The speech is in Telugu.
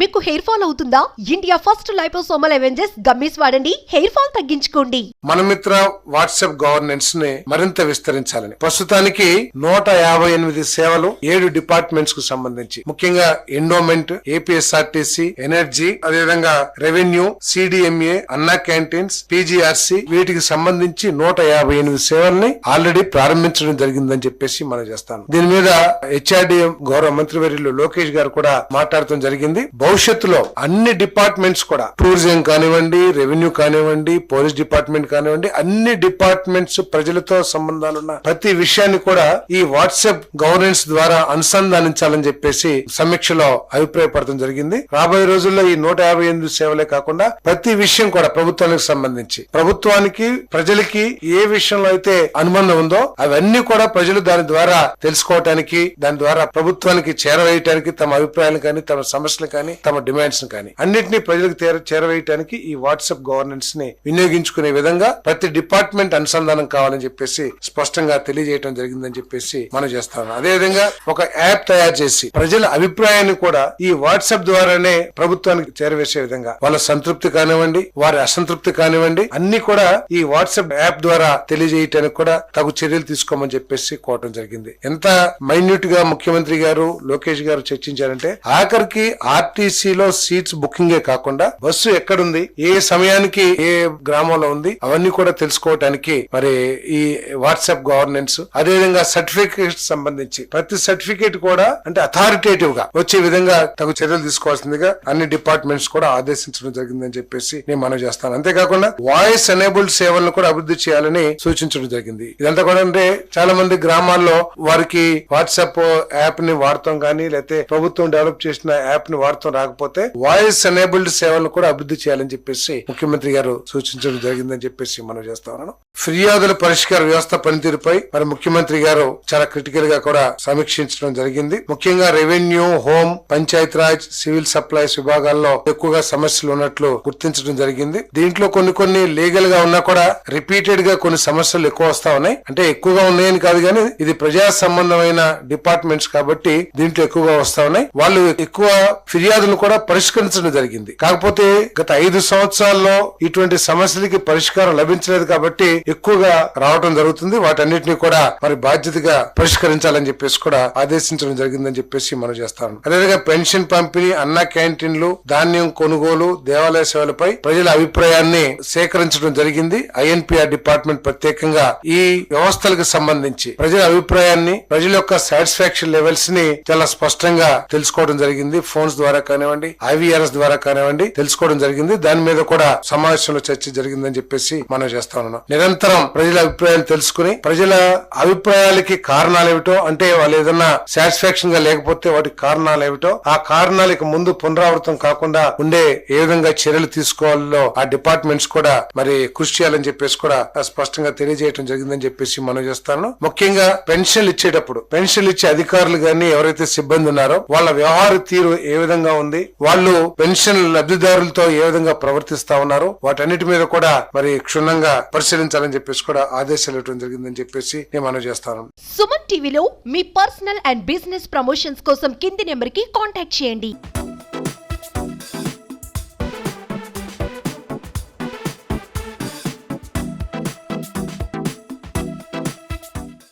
మీకు హెయిర్ ఫాల్ అవుతుందా? India first liposomal Avengers gummies వాడండి. హెయిర్ ఫాల్ తగ్గించుకోండి. మన మిత్ర వాట్సాప్ గవర్నెన్స్ని మరింత విస్తరించాలని. ప్రస్తుతానికి నూట యాభై ఎనిమిది సేవలు ఏడు డిపార్ట్మెంట్స్కు సంబంధించి. ముఖ్యంగా ఎండోమెంట్ ఏపీఎస్ఆర్టీసీ ఎనర్జీ అదేవిధంగా revenue CDMA Anna canteens PGRC వీటికి సంబంధించి నూట యాభై ఎనిమిది సేవల్ని ఆల్రెడీ ప్రారంభించడం జరిగిందని చెప్పేసి మనం చేస్తాను. దీని మీద హెచ్ఆర్డిఎం గౌరవ మంత్రివర్యులు లోకేష్ గారు కూడా మాట్లాడటం జరిగింది. భవిష్యత్తులో అన్ని డిపార్ట్మెంట్స్ కూడా టూరిజం కానివ్వండి రెవెన్యూ కానివ్వండి పోలీస్ డిపార్ట్మెంట్ కానివ్వండి అన్ని డిపార్ట్మెంట్స్ ప్రజలతో సంబంధాలున్న ప్రతి విషయాన్ని కూడా ఈ వాట్సాప్ గవర్నెన్స్ ద్వారా అనుసంధానించాలని చెప్పేసి సమీక్షలో అభిప్రాయపడటం జరిగింది. రాబోయే రోజుల్లో ఈ నూట యాభై ఎనిమిది సేవలే కాకుండా ప్రతి విషయం కూడా ప్రభుత్వానికి సంబంధించి ప్రభుత్వానికి ప్రజలకి ఏ విషయంలో అయితే అనుబంధం ఉందో అవన్నీ కూడా ప్రజలు దాని ద్వారా తెలుసుకోవటానికి దాని ద్వారా ప్రభుత్వానికి చేరవేయటానికి తమ అభిప్రాయాలు కానీ తమ సమస్యలు కానీ తమ డిమాండ్స్ కానీ. అన్నింటినీ ప్రజలకు చేరవేయటానికి ఈ వాట్సాప్ గవర్నెన్స్ని వినియోగించుకునే విధంగా ప్రతి డిపార్ట్మెంట్ అనుసంధానం కావాలని చెప్పేసి స్పష్టంగా తెలియజేయడం జరిగిందని చెప్పేసి మనం చేస్తాం. అదేవిధంగా ఒక యాప్ తయారు చేసి ప్రజల అభిప్రాయాన్ని కూడా ఈ వాట్సాప్ ద్వారానే ప్రభుత్వానికి చేరవేసే విధంగా వాళ్ళ సంతృప్తి కానివ్వండి వారి అసంతృప్తి కానివ్వండి అన్ని కూడా ఈ వాట్సాప్ యాప్ ద్వారా తెలియజేయటానికి కూడా తగు చర్యలు తీసుకోమని చెప్పేసి కోవటం జరిగింది. ఎంత మైన్యూట్గా ముఖ్యమంత్రి గారు లోకేష్ గారు చర్చించారంటే ఆఖరికి ఆర్టీసీలో సీట్స్ బుకింగే కాకుండా బస్సు ఎక్కడుంది ఏ సమయానికి ఏ గ్రామంలో ఉంది అవన్నీ కూడా తెలుసుకోవటానికి మరి ఈ వాట్సాప్ గవర్నెన్స్ అదేవిధంగా సర్టిఫికేట్ సంబంధించి ప్రతి సర్టిఫికేట్ కూడా అంటే అథారిటేటివ్గా వచ్చే విధంగా తగు చర్యలు తీసుకోవాల్సిందిగా అన్ని డిపార్ట్మెంట్స్ కూడా ఆదేశించడం జరిగిందని చెప్పేసి నేను మనం చేస్తాను. అంతేకాకుండా వాయిస్ ఎనేబుల్డ్ సేవలను కూడా అభివృద్ధి చేయాలని సూచించడం జరిగింది. ఇదంతా కూడా అంటే చాలా మంది గ్రామాల్లో వారికి వాట్సాప్ యాప్ని వాడతాం కానీ లేకపోతే ప్రభుత్వం డెవలప్ చేసిన యాప్ని వాడతాం రాకపోతే వాయిస్ ఎనేబుల్డ్ సేవలను కూడా అభివృద్ధి చేయాలని చెప్పేసి ముఖ్యమంత్రి గారు సూచించడం జరిగిందని చెప్పేసి మనం చేస్తా ఉన్నాను. ఫిర్యాదుల పరిష్కార వ్యవస్థ పనితీరుపై మరి ముఖ్యమంత్రి గారు చాలా క్రిటికల్గా కూడా సమీక్షించడం జరిగింది. ముఖ్యంగా revenue home Panchayat Raj civil supplies విభాగాల్లో ఎక్కువగా సమస్యలు ఉన్నట్లు గుర్తించడం జరిగింది. దీంట్లో కొన్ని కొన్ని లీగల్గా ఉన్నా కూడా రిపీటెడ్గా కొన్ని సమస్యలు ఎక్కువ వస్తా ఉన్నాయి. అంటే ఎక్కువగా ఉన్నాయని కాదు కానీ ఇది ప్రజా సంబంధమైన డిపార్ట్మెంట్స్ కాబట్టి దీంట్లో ఎక్కువగా వస్తా ఉన్నాయి. వాళ్ళు ఎక్కువ ఫిర్యాదు ఫిర్యాదులు కూడా పరిష్కరించడం జరిగింది. కాకపోతే గత ఐదు సంవత్సరాల్లో ఇటువంటి సమస్యలకి పరిష్కారం లభించలేదు కాబట్టి ఎక్కువగా రావడం జరుగుతుంది. వాటన్నిటిని కూడా మరి బాధ్యతగా పరిష్కరించాలని చెప్పేసి కూడా ఆదేశించడం జరిగిందని చెప్పేసి మనం చేస్తాను. అదేవిధంగా పెన్షన్ పంపిణీ అన్న క్యాంటీన్లు ధాన్యం కొనుగోలు దేవాలయ సేవలపై ప్రజల అభిప్రాయాన్ని సేకరించడం జరిగింది. ఐఎన్పిఆర్ డిపార్ట్మెంట్ ప్రత్యేకంగా ఈ వ్యవస్థలకు సంబంధించి ప్రజల అభిప్రాయాన్ని ప్రజల యొక్క సాటిస్ఫాక్షన్ లెవెల్స్ని చాలా స్పష్టంగా తెలుసుకోవడం జరిగింది. ఫోన్స్ ద్వారా కానివ్వండి ఐవీఆర్ఎస్ ద్వారా కానివ్వండి తెలుసుకోవడం జరిగింది. దాని మీద కూడా సమావేశంలో చర్చ జరిగిందని చెప్పేసి మనం చేస్తా ఉన్నాం నిరంతరం ప్రజల అభిప్రాయాలు తెలుసుకుని ప్రజల అభిప్రాయాలకి కారణాలు ఏమిటో అంటే వాళ్ళు ఏదన్నా సాటిస్ఫాక్షన్గా లేకపోతే వాటికి కారణాలు ఏమిటో ఆ కారణాలకి ముందు పునరావృతం కాకుండా ఉండే ఏ విధంగా చర్యలు తీసుకోవాలో ఆ డిపార్ట్మెంట్స్ కూడా మరి కృషి చేయాలని చెప్పేసి కూడా స్పష్టంగా తెలియజేయడం జరిగిందని చెప్పేసి మనం చేస్తాను ముఖ్యంగా పెన్షన్లు ఇచ్చేటప్పుడు పెన్షన్లు ఇచ్చే అధికారులు గాని ఎవరైతే సిబ్బంది ఉన్నారో వాళ్ళ వ్యవహార తీరు ఏ విధంగా ఉంది. వాళ్ళు పెన్షన్ లబ్ధిదారులతో ఏ విధంగా ప్రవర్తిస్తా ఉన్నారు వాటన్నిటి మీద కూడా మరి క్షుణ్ణంగా పరిశీలించాలని చెప్పేసి కూడా ఆదేశాలు ఇవ్వడం జరిగిందని చెప్పేసి నేను మనం చేస్తాను. సుమన్ టీవీలో మీ పర్సనల్ అండ్ బిజినెస్ ప్రమోషన్స్ కోసం కింది నెంబర్కి కాంటాక్ట్ చేయండి.